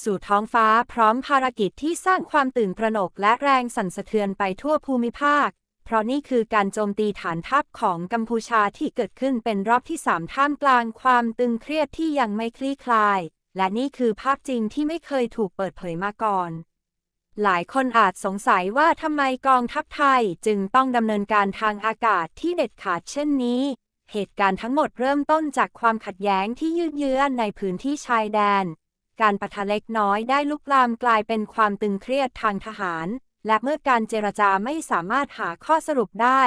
สู่ท้องฟ้าพร้อมภารกิจที่สร้างความตื่นตระหนกและแรงสั่นสะเทือนไปทั่วภูมิภาค เพราะนี่คือการโจมตีฐานทัพของกัมพูชาที่เกิดขึ้นเป็นรอบที่สามท่ามกลางความตึงเครียดที่ยังไม่คลี่คลาย และนี่คือภาพจริงที่ไม่เคยถูกเปิดเผยมาก่อน หลายคนอาจสงสัยว่าทำไมกองทัพไทยจึงต้องดำเนินการทางอากาศที่เด็ดขาดเช่นนี้เหตุการณ์ทั้งหมดเริ่มต้นจากความขัดแย้งที่ยืดเยื้อในพื้นที่ชายแดน การปะทะเล็กน้อยได้ลุกลามกลายเป็นความตึงเครียดทางทหาร และเมื่อการเจรจาไม่สามารถหาข้อสรุปได้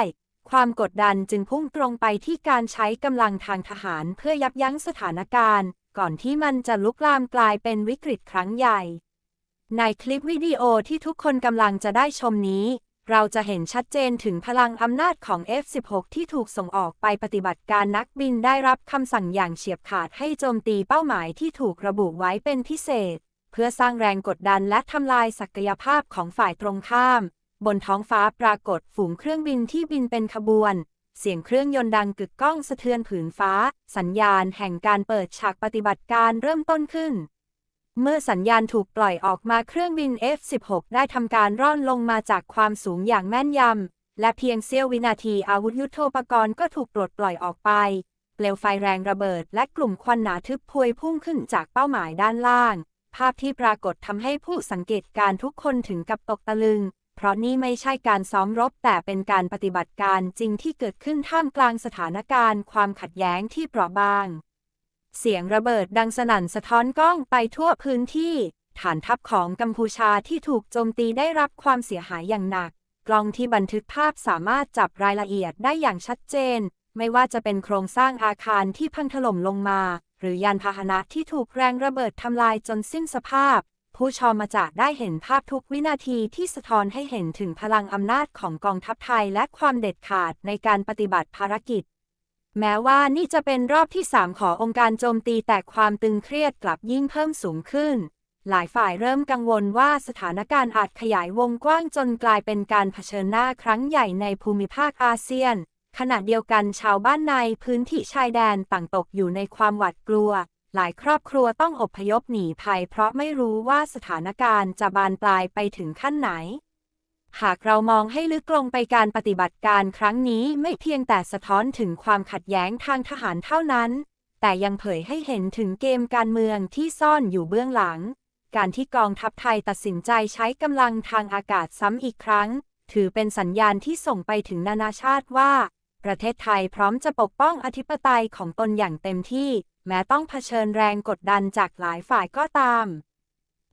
ความกดดันจึงพุ่งตรงไปที่การใช้กำลังทางทหารเพื่อยับยั้งสถานการณ์ ก่อนที่มันจะลุกลามกลายเป็นวิกฤตครั้งใหญ่ ในคลิปวิดีโอที่ทุกคนกำลังจะได้ชมนี้ เราจะเห็นชัดเจนถึงพลังอำนาจของ F-16 ที่ถูกส่งออกไปปฏิบัติการนักบินได้รับคำสั่งอย่างเฉียบขาดให้โจมตีเป้าหมายที่ถูกระบุไว้เป็นพิเศษ เพื่อสร้างแรงกดดันและทำลายศักยภาพของฝ่ายตรงข้าม บนท้องฟ้าปรากฏฝูงเครื่องบินที่บินเป็นขบวน เสียงเครื่องยนต์ดังกึกก้องสะเทือนผืนฟ้า สัญญาณแห่งการเปิดฉากปฏิบัติการเริ่มต้นขึ้น เมื่อสัญญาณถูกปล่อยออกมาเครื่องบิน F-16 ได้ทำการร่อนลงมาจากความสูงอย่างแม่นยำ และเพียงเสี้ยววินาทีอาวุธยุโทโธปกรณ์ก็ถูกปลดปล่อยออกไป เปลวไฟแรงระเบิดและกลุ่มควันหนาทึบพวยพุ่งขึ้นจากเป้าหมายด้านล่าง ภาพที่ปรากฏทำให้ผู้สังเกตการทุกคนถึงกับตกตะลึง เพราะนี่ไม่ใช่การซ้อมรบแต่เป็นการปฏิบัติการจริงที่เกิดขึ้นท่ามกลางสถานการณ์ ความขัดแย้งที่เปราะบาง เสียงระเบิดดังสนั่นสะท้อนกล้องไปทั่วพื้นที่ ฐานทัพของกัมพูชาที่ถูกโจมตีได้รับความเสียหายอย่างหนัก กล้องที่บันทึกภาพสามารถจับรายละเอียดได้อย่างชัดเจน ไม่ว่าจะเป็นโครงสร้างอาคารที่พังถล่มลงมา หรือยานพาหนะที่ถูกแรงระเบิดทำลายจนสิ้นสภาพ ผู้ชมมาจากได้เห็นภาพทุกวินาทีที่สะท้อนให้เห็นถึงพลังอำนาจของกองทัพไทยและความเด็ดขาดในการปฏิบัติภารกิจ แม้ว่านี่จะเป็นรอบที่ 3 ขององค์การโจมตีแต่ความตึงเครียดกลับยิ่งเพิ่มสูงขึ้น หลายฝ่ายเริ่มกังวลว่าสถานการณ์อาจขยายวงกว้างจนกลายเป็นการเผชิญหน้าครั้งใหญ่ในภูมิภาคอาเซียน ขณะเดียวกันชาวบ้านในพื้นที่ชายแดนต่างตกอยู่ในความหวาดกลัว หลายครอบครัวต้องอพยพหนีภัย เพราะไม่รู้ว่าสถานการณ์จะบานปลายไปถึงขั้นไหน หากเรามองให้ลึกลงไปการปฏิบัติการครั้งนี้ไม่เพียงแต่สะท้อนถึงความขัดแย้งทางทหารเท่านั้น แต่ยังเผยให้เห็นถึงเกมการเมืองที่ซ่อนอยู่เบื้องหลัง การที่กองทัพไทยตัดสินใจใช้กำลังทางอากาศซ้ำอีกครั้ง ถือเป็นสัญญาณที่ส่งไปถึงนานาชาติว่า ประเทศไทยพร้อมจะปกป้องอธิปไตยของตนอย่างเต็มที่ แม้ต้องเผชิญแรงกดดันจากหลายฝ่ายก็ตาม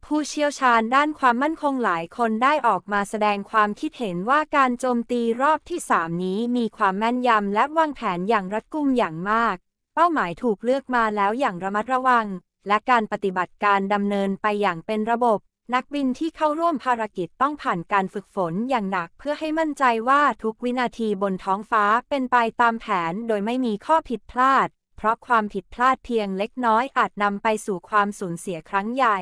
ผู้เชี่ยวชาญด้านความมั่นคงหลายคนได้ออกมาแสดงความคิดเห็นว่าการโจมตีรอบที่ 3 นี้มีความแม่นยำและวางแผนอย่างรัดกุมอย่างมาก เป้าหมายถูกเลือกมาแล้วอย่างระมัดระวัง และการปฏิบัติการดำเนินไปอย่างเป็นระบบ นักบินที่เข้าร่วมภารกิจต้องผ่านการฝึกฝนอย่างหนักเพื่อให้มั่นใจว่าทุกวินาทีบนท้องฟ้าเป็นไปตามแผนโดยไม่มีข้อผิดพลาด เพราะความผิดพลาดเพียงเล็กน้อยอาจนำไปสู่ความสูญเสียครั้งใหญ่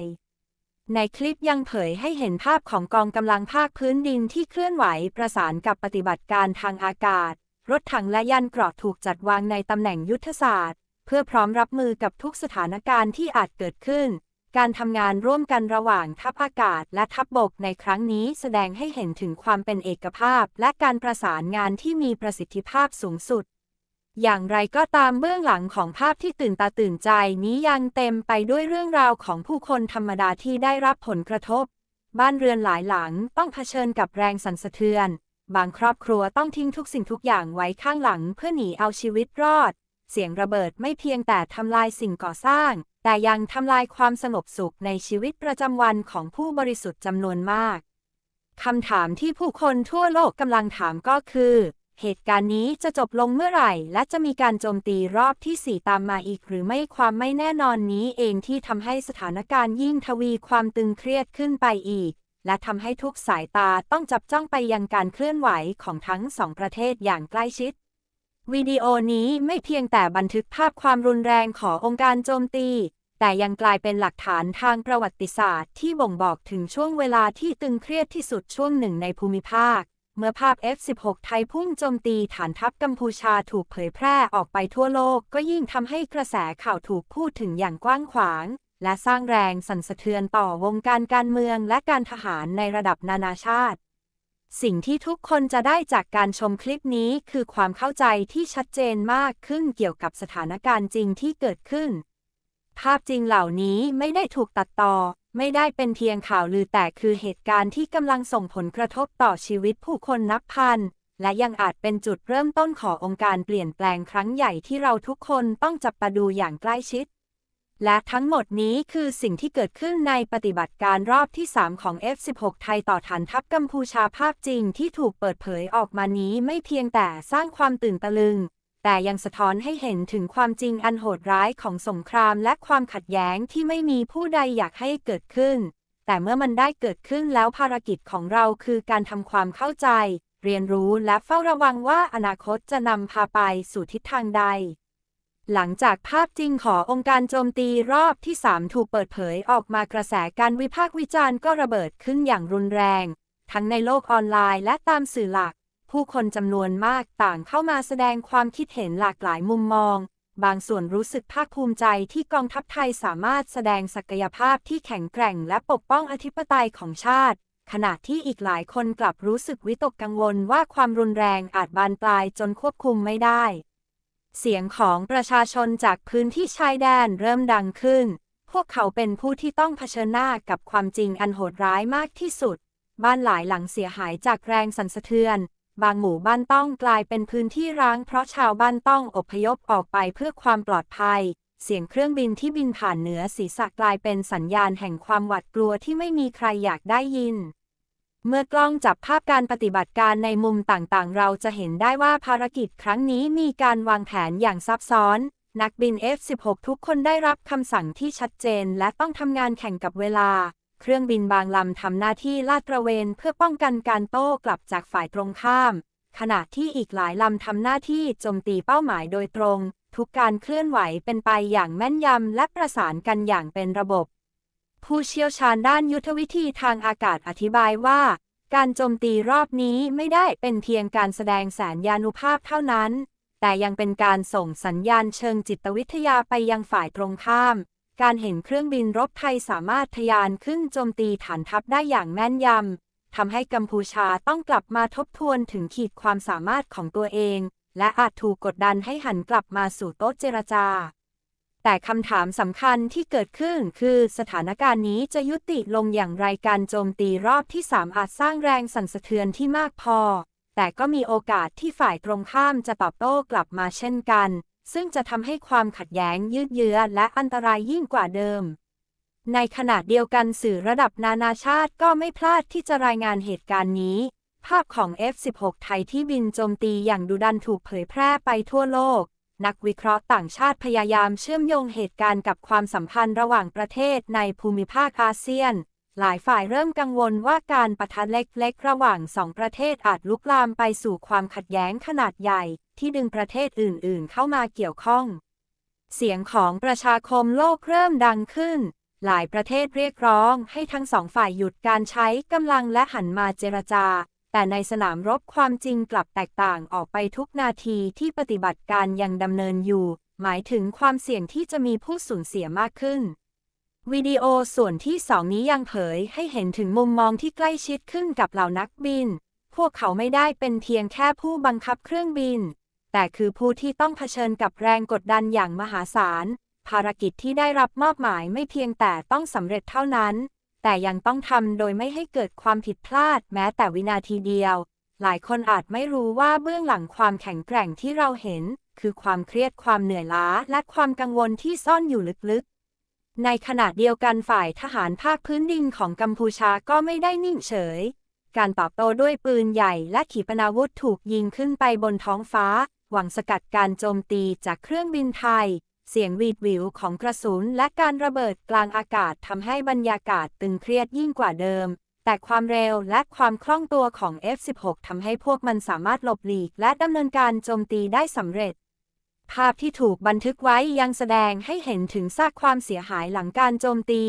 ในคลิปยังเผยให้เห็นภาพของกองกำลังภาคพื้นดินที่เคลื่อนไหวประสานกับปฏิบัติการทางอากาศ รถถังและยันเกราะถูกจัดวางในตำแหน่งยุทธศาสตร์ เพื่อพร้อมรับมือกับทุกสถานการณ์ที่อาจเกิดขึ้น การทำงานร่วมกันระหว่างทัพอากาศและทัพบบกในครั้งนี้แสดงให้เห็นถึงความเป็นเอกภาพ และการประสานงานที่มีประสิทธิภาพสูงสุด อย่างไรก็ตามเบื้องหลังของภาพที่ตื่นตาตื่นใจนี้ยังเต็มไปด้วยเรื่องราวของผู้คนธรรมดาที่ได้รับผลกระทบ บ้านเรือนหลายหลังต้องเผชิญกับแรงสั่นสะเทือน บางครอบครัวต้องทิ้งทุกสิ่งทุกอย่างไว้ข้างหลังเพื่อหนีเอาชีวิตรอด เสียงระเบิดไม่เพียงแต่ทำลายสิ่งก่อสร้าง แต่ยังทำลายความสงบสุขในชีวิตประจำวันของผู้บริสุทธิ์จำนวนมากคำถามที่ผู้คนทั่วโลกกำลังถามก็คือ เหตุการณ์นี้จะจบลงเมื่อไหร่ และจะมีการโจมตีรอบที่ 4 ตามมาอีกหรือไม่ความไม่แน่นอนนี้เองที่ทำให้สถานการณ์ยิ่งทวีความตึงเครียดขึ้นไปอีก และทำให้ทุกสายตาต้องจับจ้องไปยังการเคลื่อนไหวของทั้งสองประเทศอย่างใกล้ชิด วิดีโอนี้ไม่เพียงแต่บันทึกภาพความรุนแรงขององค์การโจมตีแต่ยังกลายเป็นหลักฐานทางประวัติศาสตร์ที่บ่งบอกถึงช่วงเวลาที่ตึงเครียดที่สุดช่วงหนึ่งในภูมิภาค เมื่อภาพ F16 ไทยพุ่งโจมตีฐานทัพกัมพูชาถูกเผยแพร่ออกไปทั่วโลก ก็ยิ่งทำให้กระแสข่าวถูกพูดถึงอย่างกว้างขวาง และสร้างแรงสั่นสะเทือนต่อวงการการเมืองและการทหารในระดับนานาชาติ สิ่งที่ทุกคนจะได้จากการชมคลิปนี้คือความเข้าใจที่ชัดเจนมากขึ้นเกี่ยวกับสถานการณ์จริงที่เกิดขึ้น ภาพจริงเหล่านี้ไม่ได้ถูกตัดต่อ ไม่ได้เป็นเพียงข่าวลือแต่คือเหตุการณ์ที่กำลังส่งผลกระทบต่อชีวิตผู้คนนับพัน และยังอาจเป็นจุดเริ่มต้นขององค์การเปลี่ยนแปลงครั้งใหญ่ที่เราทุกคนต้องจับตาดูอย่างใกล้ชิด และทั้งหมดนี้คือสิ่งที่เกิดขึ้นในปฏิบัติการรอบที่ 3 ของ F16 ไทยต่อฐานทัพกัมพูชาภาพจริงที่ถูกเปิดเผยออกมานี้ไม่เพียงแต่สร้างความตื่นตะลึง แต่ยังสะท้อนให้เห็นถึงความจริงอันโหดร้ายของสงครามและความขัดแย้งที่ไม่มีผู้ใดอยากให้เกิดขึ้น แต่เมื่อมันได้เกิดขึ้นแล้วภารกิจของเราคือการทำความเข้าใจ เรียนรู้และเฝ้าระวังว่าอนาคตจะนำพาไปสู่ทิศทางใด หลังจากภาพจริงขององค์การโจมตีรอบที่ 3 ถูกเปิดเผยออกมากระแสการวิพากษ์วิจารณ์ก็ระเบิดขึ้นอย่างรุนแรง ทั้งในโลกออนไลน์และตามสื่อหลัก ผู้คนจำนวนมากต่างเข้ามาแสดงความคิดเห็นหลากหลายมุมมอง บางส่วนรู้สึกภาคภูมิใจที่กองทัพไทยสามารถแสดงศักยภาพที่แข็งแกร่งและปกป้องอธิปไตยของชาติ ขณะที่อีกหลายคนกลับรู้สึกวิตกกังวลว่าความรุนแรงอาจบานปลายจนควบคุมไม่ได้ เสียงของประชาชนจากพื้นที่ชายแดนเริ่มดังขึ้น พวกเขาเป็นผู้ที่ต้องเผชิญหน้ากับความจริงอันโหดร้ายมากที่สุด บ้านหลายหลังเสียหายจากแรงสั่นสะเทือน บางหมู่บ้านต้องกลายเป็นพื้นที่ร้างเพราะชาวบ้านต้องอพยพออกไปเพื่อความปลอดภัย เสียงเครื่องบินที่บินผ่านเหนือศีรษะกลายเป็นสัญญาณแห่งความหวาดกลัวที่ไม่มีใครอยากได้ยิน เมื่อกล้องจับภาพการปฏิบัติการในมุมต่างๆ เราจะเห็นได้ว่าภารกิจครั้งนี้มีการวางแผนอย่างซับซ้อน นักบิน F-16 ทุกคนได้รับคำสั่งที่ชัดเจนและต้องทำงานแข่งกับเวลา เครื่องบินบางลำทำหน้าที่ลาดตระเวนเพื่อป้องกันการโต้กลับจากฝ่ายตรงข้าม ขณะที่อีกหลายลำทำหน้าที่โจมตีเป้าหมายโดยตรง ทุกการเคลื่อนไหวเป็นไปอย่างแม่นยำและประสานกันอย่างเป็นระบบ ผู้เชี่ยวชาญด้านยุทธวิธีทางอากาศอธิบายว่า การโจมตีรอบนี้ไม่ได้เป็นเพียงการแสดงแสนยานุภาพเท่านั้น แต่ยังเป็นการส่งสัญญาณเชิงจิตวิทยาไปยังฝ่ายตรงข้าม การเห็นเครื่องบินรบไทยสามารถทะยานขึ้นโจมตีฐานทัพได้อย่างแม่นยำทำให้กัมพูชาต้องกลับมาทบทวนถึงขีดความสามารถของตัวเอง และอาจถูกกดดันให้หันกลับมาสู่โต๊ะเจรจา แต่คำถามสำคัญที่เกิดขึ้นคือสถานการณ์นี้จะยุติลงอย่างไรการโจมตีรอบที่3อาจสร้างแรงสั่นสะเทือนที่มากพอ แต่ก็มีโอกาสที่ฝ่ายตรงข้ามจะตอบโต้กลับมาเช่นกัน ซึ่งจะทำให้ความขัดแย้งยืดเยื้อและอันตรายยิ่งกว่าเดิม ในขณะเดียวกันสื่อระดับนานาชาติก็ไม่พลาดที่จะรายงานเหตุการณ์นี้ ภาพของ F-16 ไทยที่บินโจมตีอย่างดุดันถูกเผยแพร่ไปทั่วโลก นักวิเคราะห์ต่างชาติพยายามเชื่อมโยงเหตุการณ์กับความสัมพันธ์ระหว่างประเทศในภูมิภาคอาเซียน หลายฝ่ายเริ่มกังวลว่าการปะทะเล็กๆ ระหว่างสองประเทศอาจลุกลามไปสู่ความขัดแย้งขนาดใหญ่ ที่ดึงประเทศอื่นๆ เข้ามาเกี่ยวข้อง เสียงของประชาคมโลกเริ่มดังขึ้น หลายประเทศเรียกร้องให้ทั้งสองฝ่ายหยุดการใช้กำลังและหันมาเจรจา แต่ในสนามรบความจริงกลับแตกต่างออกไปทุกนาทีที่ปฏิบัติการยังดำเนินอยู่ หมายถึงความเสี่ยงที่จะมีผู้สูญเสียมากขึ้น วิดีโอส่วนที่สองนี้ยังเผยให้เห็นถึงมุมมองที่ใกล้ชิดขึ้นกับเหล่านักบิน พวกเขาไม่ได้เป็นเพียงแค่ผู้บังคับเครื่องบิน แต่คือผู้ที่ต้องเผชิญกับแรงกดดันอย่างมหาศาล ภารกิจที่ได้รับมอบหมายไม่เพียงแต่ต้องสำเร็จเท่านั้น แต่ยังต้องทำโดยไม่ให้เกิดความผิดพลาดแม้แต่วินาทีเดียว หลายคนอาจไม่รู้ว่าเบื้องหลังความแข็งแกร่งที่เราเห็น คือความเครียดความเหนื่อยล้าและความกังวลที่ซ่อนอยู่ลึกๆ ในขณะเดียวกันฝ่ายทหารภาคพื้นดินของกัมพูชาก็ไม่ได้นิ่งเฉย การตอบโต้ด้วยปืนใหญ่และขีปนาวุธถูกยิงขึ้นไปบนท้องฟ้า หวังสกัดการโจมตีจากเครื่องบินไทย เสียงวีดวิวของกระสุนและการระเบิดกลางอากาศทำให้บรรยากาศตึงเครียดยิ่งกว่าเดิม แต่ความเร็วและความคล่องตัวของ F-16 ทำให้พวกมันสามารถหลบหลีกและดำเนินการโจมตีได้สำเร็จ ภาพที่ถูกบันทึกไว้ยังแสดงให้เห็นถึงซากความเสียหายหลังการโจมตี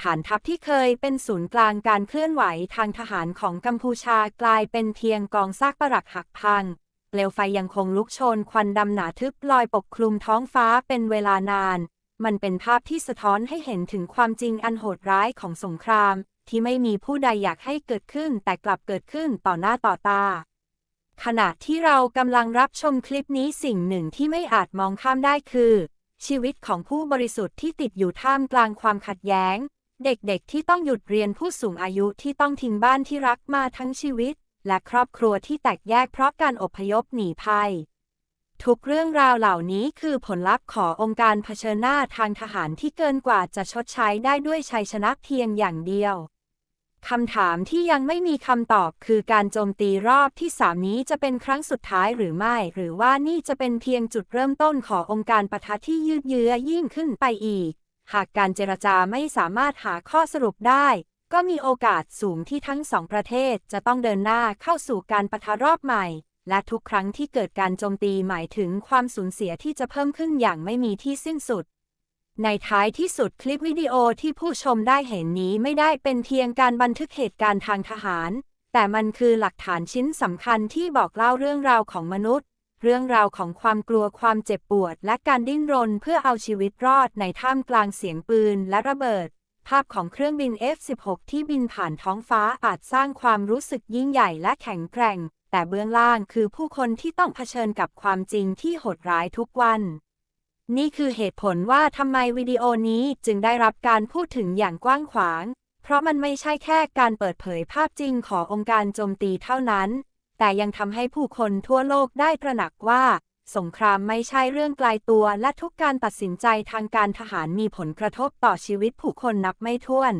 ฐานทัพที่เคยเป็นศูนย์กลางการเคลื่อนไหวทางทหารของกัมพูชากลายเป็นเพียงกองซากปรักหักพัง เปลวไฟยังคงลุกโชนควันดำหนาทึบลอยปกคลุมท้องฟ้าเป็นเวลานาน มันเป็นภาพที่สะท้อนให้เห็นถึงความจริงอันโหดร้ายของสงคราม ที่ไม่มีผู้ใดอยากให้เกิดขึ้นแต่กลับเกิดขึ้นต่อหน้าต่อตา ขณะที่เรากำลังรับชมคลิปนี้สิ่งหนึ่งที่ไม่อาจมองข้ามได้คือ ชีวิตของผู้บริสุทธิ์ที่ติดอยู่ท่ามกลางความขัดแย้ง เด็กๆที่ต้องหยุดเรียนผู้สูงอายุที่ต้องทิ้งบ้านที่รักมาทั้งชีวิต และครอบครัวที่แตกแยกเพราะการอพยพหนีภัย ทุกเรื่องราวเหล่านี้คือผลลัพธ์ขององค์การเผชิญหน้าทางทหารที่เกินกว่าจะชดใช้ได้ด้วยชัยชนะเพียงอย่างเดียว คำถามที่ยังไม่มีคำตอบคือการโจมตีรอบที่สามนี้จะเป็นครั้งสุดท้ายหรือไม่ หรือว่านี่จะเป็นเพียงจุดเริ่มต้นขององค์การปะทะที่ยืดเยื้อยิ่งขึ้นไปอีก หากการเจรจาไม่สามารถหาข้อสรุปได้ ก็มีโอกาสสูงที่ทั้งสองประเทศจะต้องเดินหน้าเข้าสู่การปะทะรอบใหม่ และทุกครั้งที่เกิดการโจมตีหมายถึงความสูญเสียที่จะเพิ่มขึ้นอย่างไม่มีที่สิ้นสุด ในท้ายที่สุดคลิปวิดีโอที่ผู้ชมได้เห็นนี้ไม่ได้เป็นเพียงการบันทึกเหตุการณ์ทางทหาร แต่มันคือหลักฐานชิ้นสำคัญที่บอกเล่าเรื่องราวของมนุษย์ เรื่องราวของความกลัวความเจ็บปวด และการดิ้นรนเพื่อเอาชีวิตรอดในท่ามกลางเสียงปืนและระเบิด ภาพของเครื่องบิน F-16 ที่บินผ่านท้องฟ้าอาจสร้างความรู้สึกยิ่งใหญ่และแข็งแกร่ง แต่เบื้องล่างคือผู้คนที่ต้องเผชิญกับความจริงที่โหดร้ายทุกวัน นี่คือเหตุผลว่าทำไมวิดีโอนี้จึงได้รับการพูดถึงอย่างกว้างขวาง เพราะมันไม่ใช่แค่การเปิดเผยภาพจริงขององค์การโจมตีเท่านั้น แต่ยังทำให้ผู้คนทั่วโลกได้ตระหนักว่า สงครามไม่ใช่เรื่องไกลตัวและทุกการตัดสินใจทางการทหารมีผลกระทบต่อชีวิตผู้คนนับไม่ถ้วน